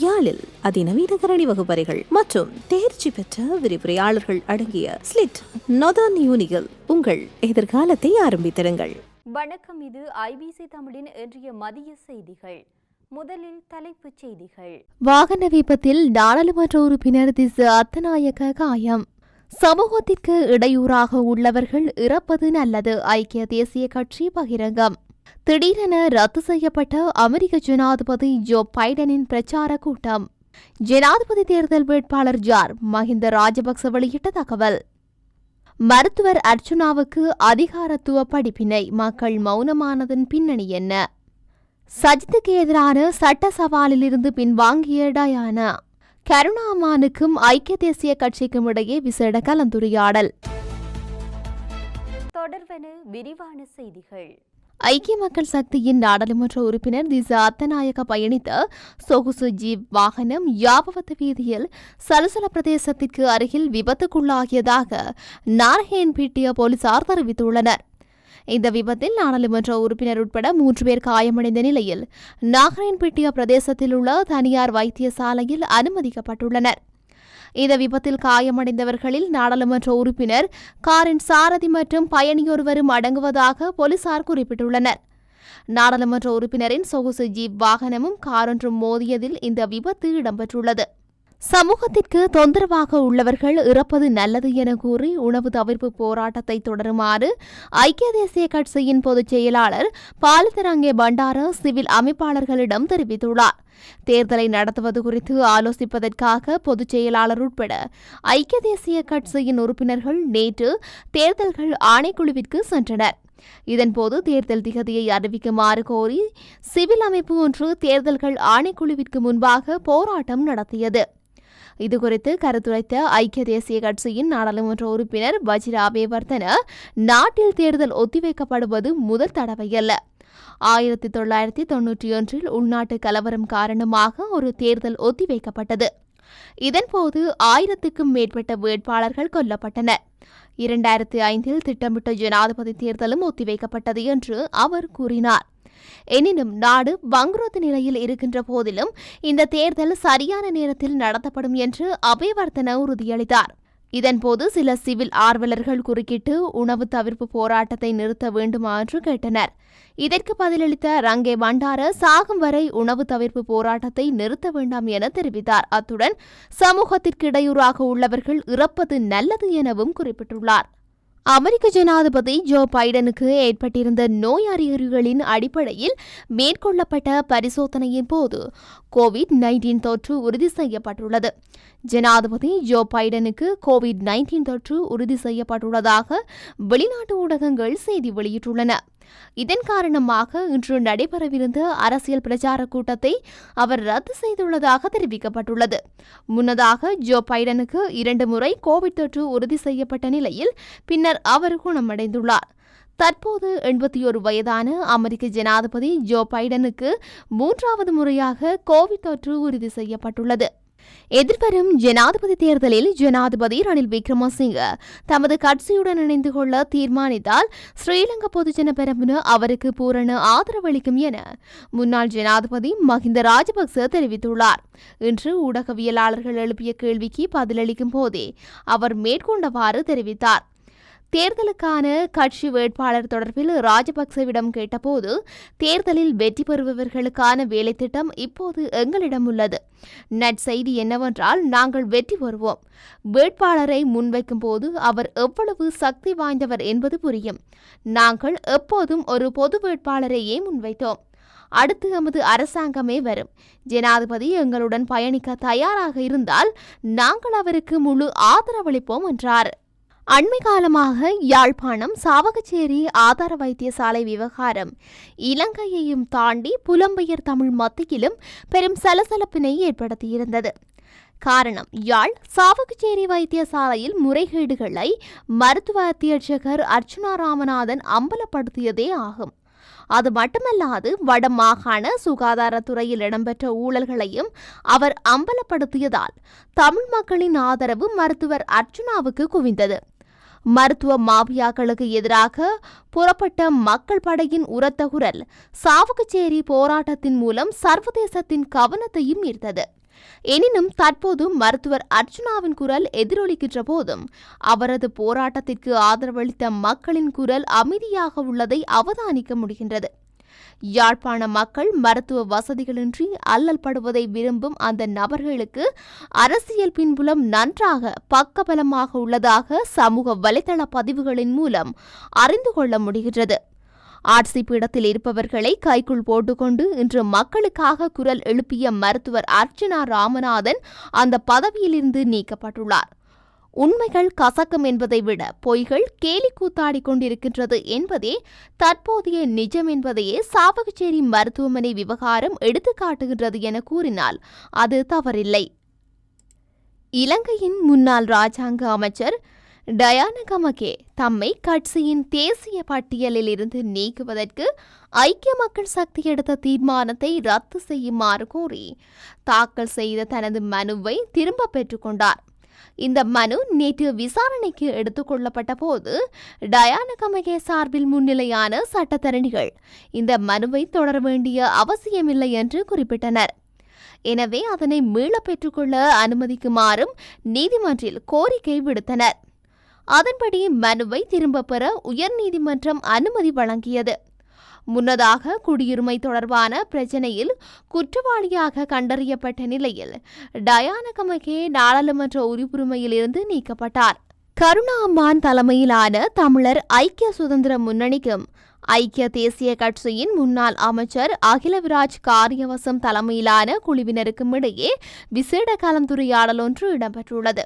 யாழில் அதிநவீன கரணி வகுப்பறைகள் மற்றும் தேர்ச்சி பெற்ற விரிவுரையாளர்கள் அடங்கிய ஸ்லிட் நொதான் யூனிகள் உங்கள் எதிர்காலத்தை ஆரம்பித்திருங்கள் வணக்கம் இது ஐபிசி தமிழின் இன்றைய மதிய செய்திகள். முதலில் தலைப்புச் செய்திகள். வாகன விபத்தில் நாடாளுமன்ற உறுப்பினர் திசு அத்தநாயக்க காயம். சமூகத்திற்கு இடையூறாக உள்ளவர்கள் இறப்பது நல்லது ஐக்கிய தேசிய கட்சி பகிரங்கம். திடீரென ரத்து செய்யப்பட்ட அமெரிக்க ஜனாதிபதி ஜோ பைடனின் பிரச்சார கூட்டம். ஜனாதிபதி தேர்தல் வேட்பாளர் ஜார் மஹிந்த ராஜபக்ச வெளியிட்ட தகவல். மருத்துவர் அர்ச்சுனாவுக்கு அதிகாரத்துவ படிப்பினை மக்கள் மௌனமானதன் பின்னணி என்ன? சஜித்துக்கு எதிரான சட்ட சவாலிலிருந்து பின்வாங்கிய டயானா. கருணாமானுக்கும் ஐக்கிய தேசிய கட்சிக்கும் இடையே விசேட கலந்துரையாடல். தொடர்வன விரிவான செய்திகள். ஐக்கிய மக்கள் சக்தியின் நாடாளுமன்ற உறுப்பினர் திசா அத்தநாயக பயணித்த சொகுசு ஜீப் வாகனம் யாபவத்த வீதியில் சலசல பிரதேசத்திற்கு அருகில் விபத்துக்குள்ளாகியதாக நாரகேன்பீட்டிய போலீசார் தெரிவித்துள்ளனர். இந்த விபத்தில் நாடாளுமன்ற உறுப்பினர் உட்பட மூன்று பேர் காயமடைந்த நிலையில் நாகரேன்பேட்டிய பிரதேசத்தில் உள்ள தனியார் வைத்தியசாலையில் அனுமதிக்கப்பட்டுள்ளனர். இந்த விபத்தில் காயமடைந்தவர்களில் நாடாளுமன்ற உறுப்பினர் காரின் சாரதி மற்றும் பயணியொருவரும் அடங்குவதாக போலீசார் குறிப்பிட்டுள்ளனர். நாடாளுமன்ற உறுப்பினரின் சொகுசு ஜீப் வாகனமும் காரொன்றும் மோதியதில் இந்த விபத்து இடம்பெற்றுள்ளது. சமூகத்திற்கு தொந்தரவாக உள்ளவர்கள் இறப்பது நல்லது என கூறி உணவு தவிர்ப்பு போராட்டத்தை தொடருமாறு ஐக்கிய தேசிய கட்சியின் பொதுச் செயலாளர் பாலிதரங்கே பண்டார சிவில் அமைப்பாளர்களிடம் தெரிவித்துள்ளார். தேர்தலை நடத்துவது குறித்து ஆலோசிப்பதற்காக பொதுச் செயலாளர் உட்பட ஐக்கிய தேசிய கட்சியின் உறுப்பினர்கள் நேற்று தேர்தல்கள் ஆணைக்குழுவிற்கு சென்றனர். இதன்போது தேர்தல் திகதியை அறிவிக்குமாறு கோரி சிவில் அமைப்பு ஒன்று தேர்தல்கள் ஆணைக்குழுவிற்கு முன்பாக போராட்டம் நடத்தியது. இதுகுறித்து கருத்துரைத்த ஐக்கிய தேசிய கட்சியின் நாடாளுமன்ற உறுப்பினர் வஜிரா அபேவர்தன நாட்டில் தேர்தல் ஒத்திவைக்கப்படுவது முதல் தடவையல்ல. ஆயிரத்தி தொள்ளாயிரத்தி தொன்னூற்றி ஒன்றில் உள்நாட்டு கலவரம் காரணமாக ஒரு தேர்தல் ஒத்திவைக்கப்பட்டது. இதன்போது ஆயிரத்துக்கும் மேற்பட்ட வேட்பாளர்கள் கொல்லப்பட்டனர். இரண்டாயிரத்தி ஐந்தில் திட்டமிட்ட ஜனாதிபதி தேர்தலும் ஒத்திவைக்கப்பட்டது என்று அவர் கூறினார். எனினும் நாடு வங்குரோத்து நிலையில் இருக்கின்ற போதிலும் இந்த தேர்தல் சரியான நேரத்தில் நடத்தப்படும் என்று அபயவர்த்தன உறுதியளித்தார். இதன்போது சில சிவில் ஆர்வலர்கள் குறுக்கிட்டு உணவு தவிர்ப்பு போராட்டத்தை நிறுத்த வேண்டுமா என்று கேட்டனர். இதற்கு பதிலளித்த ரங்கே பண்டார சாகும் வரை உணவு தவிர்ப்பு போராட்டத்தை நிறுத்த வேண்டாம் என தெரிவித்தார். அத்துடன் சமூகத்திற்கு இடையூறாக உள்ளவர்கள் இறப்பது நல்லது எனவும் குறிப்பிட்டுள்ளார். அமெரிக்க ஜனாதிபதி ஜோ பைடனுக்கு ஏற்பட்டிருந்த நோய் அறிகுறிகளின் அடிப்படையில் மேற்கொள்ளப்பட்ட பரிசோதனையின் போது கோவிட் நைன்டீன் தொற்று உறுதி செய்யப்பட்டுள்ளது. ஜனாதிபதி ஜோ பைடனுக்கு கோவிட் நைன்டீன் தொற்று உறுதி செய்யப்பட்டுள்ளதாக வெளிநாட்டு ஊடகங்கள் செய்தி வெளியிட்டுள்ளன. இதன் காரணமாக இன்று நடைபெறவிருந்த அரசியல் பிரச்சார கூட்டத்தை அவர் ரத்து செய்துள்ளதாக தெரிவிக்கப்பட்டுள்ளது. முன்னதாக ஜோ பைடனுக்கு இரண்டு முறை கோவிட் தொற்று உறுதி செய்யப்பட்ட நிலையில் பின்னர் அவர் குணமடைந்துள்ளார். தற்போது எண்பத்தி ஒரு வயதான அமெரிக்க ஜனாதிபதி ஜோ பைடனுக்கு மூன்றாவது முறையாக கோவிட் தொற்று உறுதி செய்யப்பட்டுள்ளது. எதிர்வரும் ஜனாதிபதி தேர்தலில் ஜனாதிபதி ரணில் விக்ரமசிங்க தமது கட்சியுடன் இணைந்து கொள்ள தீர்மானித்தால் ஸ்ரீலங்கா பொதுஜன பெரமுன அவருக்கு பூரண ஆதரவளிக்கும் என முன்னாள் ஜனாதிபதி மஹிந்த ராஜபக்ச தெரிவித்துள்ளார். இன்று ஊடகவியலாளர்கள் எழுப்பிய கேள்விக்கு பதிலளிக்கும் போதே அவர் மேற்கொண்டவாறு தெரிவித்தார். தேர்தலுக்கான கட்சி வேட்பாளர் தொடர்பில் ராஜபக்சவிடம் கேட்டபோது தேர்தலில் வெற்றி பெறுபவர்களுக்கான வேலைத்திட்டம் இப்போது எங்களிடம் உள்ளது. நற்செய்தி என்னவென்றால் நாங்கள் வெற்றி பெறுவோம். வேட்பாளரை முன்வைக்கும் போது அவர் எவ்வளவு சக்தி வாய்ந்தவர் என்பது புரியும். நாங்கள் எப்போதும் ஒரு பொது வேட்பாளரையே முன்வைத்தோம். அடுத்து எமது அரசாங்கமே வரும். ஜனாதிபதி எங்களுடன் பயணிக்க தயாராக இருந்தால் நாங்கள் அவருக்கு முழு ஆதரவளிப்போம் என்றார். அண்மை காலமாக யாழ்ப்பாணம் சாவகச்சேரி ஆதார வைத்தியசாலை விவகாரம். இலங்கையையும் தாண்டி புலம்பெயர் தமிழ் மத்தியிலும் பெரும் சலசலப்பினை ஏற்படுத்தியிருந்தது. காரணம் யாழ் சாவகச்சேரி வைத்தியசாலையில் முறைகேடுகளை மருத்துவ அத்தியட்சகர் அர்ச்சுனா ராமநாதன் அம்பலப்படுத்தியதே ஆகும். அது மட்டுமல்லாது வட மாகாண சுகாதாரத்துறையில் இடம்பெற்ற ஊழல்களையும் அவர் அம்பலப்படுத்தியதால் தமிழ் மக்களின் ஆதரவு மருத்துவர் அர்ச்சுனாவுக்கு குவிந்தது. மருத்துவ மாபியாக்களுக்கு எதிராக புறப்பட்ட மக்கள் படையின் உரத்த குரல் சாவகச்சேரி போராட்டத்தின் மூலம் சர்வதேசத்தின் கவனத்தையும் ஈர்த்தது. எனினும் தற்போது மருத்துவர் அர்ஜுனாவின் குரல் எதிரொலிக்கின்ற போதும் அவரது போராட்டத்திற்கு ஆதரவளித்த மக்களின் குரல் அமைதியாக உள்ளதை அவதானிக்க முடிகின்றது. யாழ்ப்பாண மக்கள் மருத்துவ வசதிகளின்றி அல்லல் படுவதை விரும்பும் அந்த நபர்களுக்கு அரசியல் பின்புலம் நன்றாக பக்கபலமாக உள்ளதாக சமூக வலைதள பதிவுகளின் மூலம் அறிந்து கொள்ள முடிகின்றது. ஆட்சி பீடத்தில் இருப்பவர்களை கைக்குள் போட்டுக்கொண்டு இன்று மக்களுக்காக குரல் எழுப்பிய மருத்துவர் அர்ச்சனா ராமநாதன் அந்த பதவியிலிருந்து நீக்கப்பட்டுள்ளார். உண்மைகள் கசக்கும் என்பதை விட பொய்கள் கேலி கூத்தாடி கொண்டிருக்கின்றது என்பதே தற்போதைய நிஜம் என்பதையே சாவகச்சேரி மருத்துவமனை விவகாரம் எடுத்துக்காட்டுகின்றது என கூறினால் அது தவறில்லை. இலங்கையின் முன்னாள் ராஜாங்க அமைச்சர் டயானா கமகே தம்மை கட்சியின் தேசிய பட்டியலில் இருந்து நீக்குவதற்கு ஐக்கிய மக்கள் சக்தி எடுத்த தீர்மானத்தை ரத்து செய்யுமாறு கோரி தாக்கல் செய்த தனது மனுவை திரும்ப பெற்றுக்கொண்டார் இந்த மனு நேற்று விசாரணைக்கு எடுத்துக்கொள்ளப்பட்ட போது டயானா கமகே சார்பில் முன்னிலையான சட்டத்தரணிகள் இந்த மனுவை தொடர வேண்டிய அவசியமில்லை என்று குறிப்பிட்டனர். எனவே அதனை மீளப் பெற்றுக்கொள்ள அனுமதிக்குமாறும் நீதிமன்றில் கோரிக்கை விடுத்தனர். அதன்படி மனுவை திரும்பப் பெற உயர்நீதிமன்றம் அனுமதி வழங்கியது. முன்னதாக குடியுரிமை தொடர்பான பிரச்சினையில் குற்றவாளியாக கண்டறியப்பட்ட நிலையில் டயானகமகே நாடாளுமன்ற உறுப்புரிமையிலிருந்து நீக்கப்பட்டார். கருணா அம்மான் தலைமையிலான தமிழர் ஐக்கிய சுதந்திர முன்னணிக்கும் ஐக்கிய தேசிய கட்சியின் முன்னாள் அமைச்சர் அகிலவிராஜ் காரியவசம் தலைமையிலான குழுவினருக்கும் இடையே விசேட கலந்துரையாடல் ஒன்று இடம்பெற்றுள்ளது.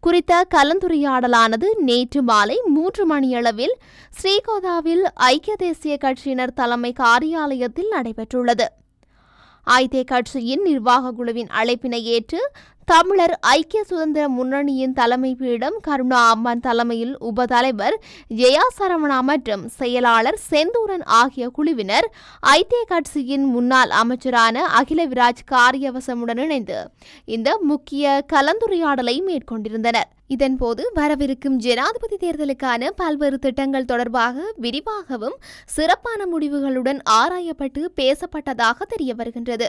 குறித்த கலந்துரையாடலானது நேற்று மாலை மூன்று மணியளவில் ஸ்ரீகோதாவில் ஐக்கிய தேசிய கட்சியினர் தலைமை காரியாலயத்தில் நடைபெற்றுள்ளது. ஐதே கட்சியின் நிர்வாக குழுவின் அழைப்பினை ஏற்று தமிழர் ஐக்கிய சுதந்திர முன்னணியின் தலைமை பீடம் கருணா அம்மன் தலைமையில் உபதலைவர் ஜெயா சரவணா மற்றும் செயலாளர் செந்தூரன் ஆகிய குழுவினர் ஐக்கிய கட்சியின் முன்னாள் அமைச்சரான அகில விராஜ் காரியவசமுடன் இணைந்து இந்த முக்கிய கலந்துரையாடலை மேற்கொண்டிருந்தனர். இதன்போது வரவிருக்கும் ஜனாதிபதி தேர்தலுக்கான பல்வேறு திட்டங்கள் தொடர்பாக விரிவாகவும் சிறப்பான முடிவுகளுடன் ஆராயப்பட்டு பேசப்பட்டதாக தெரிய வருகின்றது